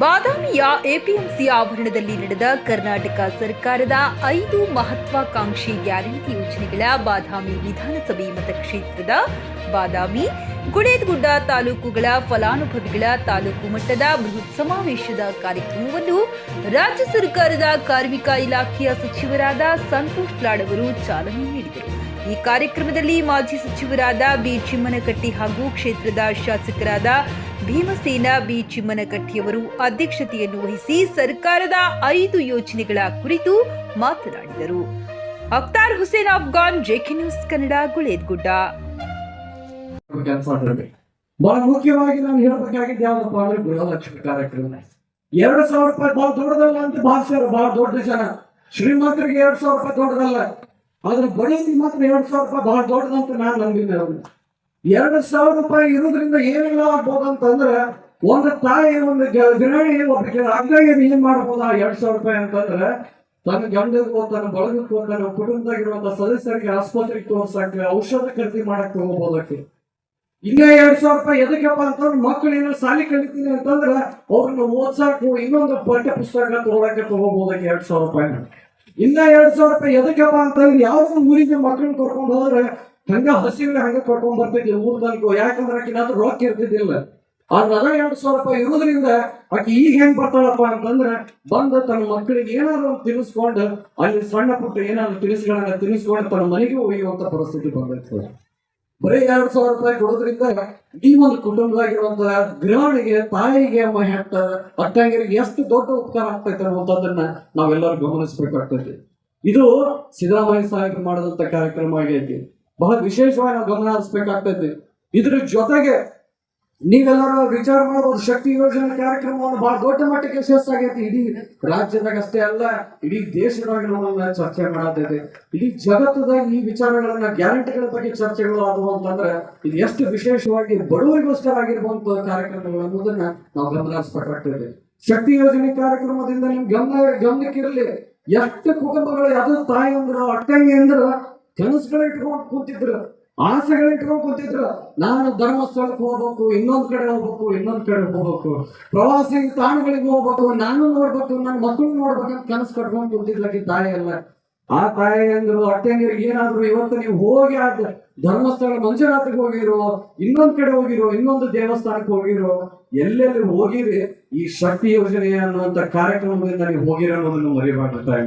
ಬಾದಾಮಿಯ ಎಪಿಎಂಸಿ ಆವರಣದಲ್ಲಿ ನಡೆದ ಕರ್ನಾಟಕ ಸರ್ಕಾರದ ಐದು ಮಹತ್ವಾಕಾಂಕ್ಷಿ ಗ್ಯಾರಂಟಿ ಯೋಜನೆಗಳ ಬಾದಾಮಿ ವಿಧಾನಸಭೆ ಮತಕ್ಷೇತ್ರದ ಬಾದಾಮಿ, ಗುಡೇದಗುಡ್ಡ ತಾಲೂಕುಗಳ ಫಲಾನುಭವಿಗಳ ತಾಲೂಕು ಮಟ್ಟದ ಬೃಹತ್ ಸಮಾವೇಶದ ಕಾರ್ಯಕ್ರಮವನ್ನು ರಾಜ್ಯ ಸರ್ಕಾರದ ಕಾರ್ಮಿಕ ಇಲಾಖೆಯ ಸಚಿವರಾದ ಸಂತೋಷ್ ಲಾಡ್ ಚಾಲನೆ ನೀಡಿದರು. ಈ ಕಾರ್ಯಕ್ರಮದಲ್ಲಿ ಮಾಜಿ ಸಚಿವರಾದ ಬಿ ಚಿಮ್ಮನಕಟ್ಟಿ ಹಾಗೂ ಕ್ಷೇತ್ರದ ಶಾಸಕರಾದ ಭೀಮಸೇನ ಬಿ ಚಿಮ್ಮನಕಟ್ಟಿಯವರು ಅಧ್ಯಕ್ಷತೆಯನ್ನು ವಹಿಸಿ ಸರ್ಕಾರದ ಐದು ಯೋಜನೆಗಳ ಕುರಿತು ಮಾತನಾಡಿದರು. Akhtar Hussain Afghan JK news Kannada, Guledgudda. ಬಹಳ ಮುಖ್ಯವಾಗಿ ನಾನು ಹೇಳಬೇಕಾಗಿದ್ದು ಯಾವ್ದಪ್ಪ ಅಂದ್ರೆ ಗೃಹಲಕ್ಷ್ಮಿ ಕಾರ್ಯಕ್ರಮ. ಎರಡು ಸಾವಿರ ರೂಪಾಯಿ ಬಹಳ ದೊಡ್ಡದಲ್ಲ ಅಂತ ಭಾಷೆ ಬಹಳ ದೊಡ್ಡ ಜನ. ಶ್ರೀಮಂತರಿಗೆ ಎರಡ್ ಸಾವಿರ ರೂಪಾಯಿ ದೊಡ್ಡದಲ್ಲ. ಆದ್ರೆ ಬಡವರಿಗೆ ಮಾತ್ರ ಎರಡ್ ಸಾವಿರ ರೂಪಾಯಿ ಬಹಳ ದೊಡ್ಡದಂತ ನಾನು ನಂಬಿದ್ದೆ ಅವ್ರನ್ನ ಎರಡು ಸಾವಿರ ರೂಪಾಯಿ ಇರೋದ್ರಿಂದ ಏನೆಲ್ಲ ಆಗ್ಬೋದು ಅಂತಂದ್ರೆ ಒಂದು ತಾಯಿ, ಒಂದು ಗೃಹಿಣಿ, ಒಬ್ಬರಿಗೆ ಅಂಗಡಿಗೆ ಏನ್ ಮಾಡ್ಬೋದ ಎರಡ್ ಸಾವಿರ ರೂಪಾಯಿ ಅಂತಂದ್ರೆ ತನ್ನ ಗಂಡಗೂ ತನ್ನ ಬಳಗಕ್ಕೂ, ತನ್ನ ಕುಟುಂಬದಾಗಿರುವಂತ ಸದಸ್ಯರಿಗೆ ಆಸ್ಪತ್ರೆಗೆ ತೋರ್ಸಕ್ಕೆ, ಔಷಧ ಖರೀದಿ ಮಾಡಕ್ ಹೋಗ್ಬೋದಕ್ಕೆ ಇನ್ನೇ ಎರಡ್ ಸಾವಿರ ರೂಪಾಯಿ ಎದಕ್ಕಪ್ಪ ಅಂತಂದ್ರೆ ಮಕ್ಕಳು ಏನೋ ಸಾಲಿ ಕಲಿತೀನಿ ಅಂತಂದ್ರೆ ಅವ್ರನ್ನ ಓದ್ಸಾಕು ಇನ್ನೊಂದು ಪಠ್ಯ ಪುಸ್ತಕ ತಗೊಳಕ್ಕೆ ತಗೋಬೋದಕ್ಕೆ ಎರಡ್ ಸಾವಿರ ರೂಪಾಯಿ ಇನ್ನ ಎರಡ್ ಸಾವಿರ ರೂಪಾಯಿ ಎದಕ್ಕಪ್ಪ ಅಂತಂದ್ರೆ ಯಾವ್ದೋ ಊರಿಗೆ ಮಕ್ಕಳನ್ನ ಕರ್ಕೊಂಡು ಹೋದ್ರೆ ಹಂಗ ಹಸಿವಿನ ಹಂಗ ಕರ್ಕೊಂಡ್ ಬರ್ತಿದ್ವಿ ಊರ್ದನ್ಕೋ ಯಾಕಂದ್ರೆ ಆಕಿನ ಹತ್ರ ರೊಕ್ಕ ಇರ್ತಿದ್ದಿಲ್ಲ. ಆದ್ರೆ ಅದ ಎರಡ್ ಸಾವಿರ ರೂಪಾಯಿ ಇರೋದ್ರಿಂದ ಆಕಿ ಈಗ ಹೆಂಗ್ ಬರ್ತಾಳಪ್ಪ ಅಂತಂದ್ರೆ ಬಂದು ತನ್ನ ಮಕ್ಕಳಿಗೆ ಏನಾದ್ರು ಒಂದು ತಿನ್ನಿಸ್ಕೊಂಡು ಅಲ್ಲಿ ಸಣ್ಣ ಪುಟ್ಟ ಏನಾದ್ರು ತಿನಿಸುಗಳನ್ನ ತಿನ್ನಿಸ್ಕೊಂಡು ತನ್ನ ಮನೆಗೆ ಒಯ್ಯುವಂತ ಪರಿಸ್ಥಿತಿ ಬಂದೈತೆ. ಬರೀ ಎರಡ್ ಸಾವಿರ ರೂಪಾಯಿ ಕೊಡೋದ್ರಿಂದ ಈ ಒಂದು ಕುಟುಂಬದಾಗಿರುವಂತಹ ಗೃಹಿಣಿಗೆ, ತಾಯಿಗೆ ಮ- ಹೆತ್ತ ಅಟ್ಟಂಗಿರಿಗೆ ಎಷ್ಟು ದೊಡ್ಡ ಉಪಕಾರ ಆಗ್ತೈತೆ ಅನ್ನುವಂಥದ್ದನ್ನ ನಾವೆಲ್ಲರೂ ಗಮನಿಸಬೇಕಾಗ್ತೈತಿ. ಇದು ಸಿದ್ದರಾಮಯ್ಯ ಸಾಹೇಬರು ಮಾಡಿದಂತ ಕಾರ್ಯಕ್ರಮ ಆಗೈತಿ. ಬಹಳ ವಿಶೇಷವಾಗಿ ನಾವು ಗಮನ ಹರಿಸ್ಬೇಕಾಗ್ತೈತಿ. ಇದ್ರ ಜೊತೆಗೆ ನೀವೆಲ್ಲರೂ ವಿಚಾರ ಮಾಡಬಹುದು ಶಕ್ತಿ ಯೋಜನೆ ಕಾರ್ಯಕ್ರಮವನ್ನು ಬಹಳ ದೊಡ್ಡ ಮಟ್ಟಕ್ಕೆ ಯಶಸ್ಸಾಗೈತಿ ಇಡೀ ರಾಜ್ಯದಾಗ ಅಷ್ಟೇ ಅಲ್ಲ, ಇಡೀ ದೇಶದಾಗ ನಮ್ಮನ್ನ ಚರ್ಚೆ ಮಾಡತೈತಿ. ಇಡೀ ಜಗತ್ತದಾಗ ಈ ವಿಚಾರಗಳನ್ನ ಗ್ಯಾರಂಟಿಗಳ ಬಗ್ಗೆ ಚರ್ಚೆಗಳು ಆದವು ಅಂತಂದ್ರೆ ಇದು ಎಷ್ಟು ವಿಶೇಷವಾಗಿ ಬಡವರಿಗೋಸ್ಕರ ಆಗಿರುವಂತಹ ಕಾರ್ಯಕ್ರಮಗಳು ಅನ್ನೋದನ್ನ ನಾವು ಗಮನ ಹರಿಸ್ಬೇಕಾಗ್ತದೆ ಶಕ್ತಿ ಯೋಜನೆ ಕಾರ್ಯಕ್ರಮದಿಂದ ನಿಮ್ ಗಮನ, ಗಮನಕ್ಕಿರಲಿ. ಎಷ್ಟು ಕುಟುಂಬಗಳು, ಯಾವ್ದು ತಾಯಿ ಅಂದ್ರು ಅಟ್ಟಂಗಿ ಅಂದ್ರೆ, ಕನಸುಗಳು ಇಟ್ಕೊಂಡು ಕೂತಿದ್ರು. ಆಸೆಗಳು ಇಟ್ಕೊಂಡು ಕೂತಿದ್ರು ನಾನು ಧರ್ಮಸ್ಥಳಕ್ಕೆ ಹೋಗ್ಬೇಕು, ಇನ್ನೊಂದ್ ಕಡೆ ಹೋಗ್ಬೇಕು, ಇನ್ನೊಂದ್ ಕಡೆ ಹೋಗ್ಬೇಕು. ಪ್ರವಾಸಿ ತಾಣಗಳಿಗೆ ಹೋಗ್ಬೇಕು, ನಾನು ನೋಡ್ಬೇಕು ನನ್ನ ಮಕ್ಕಳು ನೋಡ್ಬೇಕು ಅಂತ ಕನಸು ಕಟ್ಕೊಂಡು ಕೂತಿದ್ಲಾಕಿ ತಾಯಿ ಅಲ್ಲ ಆ ತಾಯಿ ಅಂದ್ರು ಅಟ್ಟಂಗಿರು ಏನಾದ್ರು ಇವತ್ತು ನೀವು ಹೋಗಿ ಆದ ಧರ್ಮಸ್ಥಳ ಮಂಜುನಾಥಕ್ಕೆ ಹೋಗಿರೋ, ಇನ್ನೊಂದ್ ಕಡೆ ಹೋಗಿರೋ, ಇನ್ನೊಂದು ದೇವಸ್ಥಾನಕ್ಕೆ ಹೋಗಿರೋ, ಎಲ್ಲೆಲ್ಲಿ ಹೋಗಿರಿ, ಈ ಶಕ್ತಿ ಯೋಜನೆ ಅನ್ನುವಂತ ಕಾರ್ಯಕ್ರಮದಿಂದ ನೀವು ಹೋಗಿರೋ ಅನ್ನೋದನ್ನು ಮರಿಬಾರ್ದು ತಾಯಿ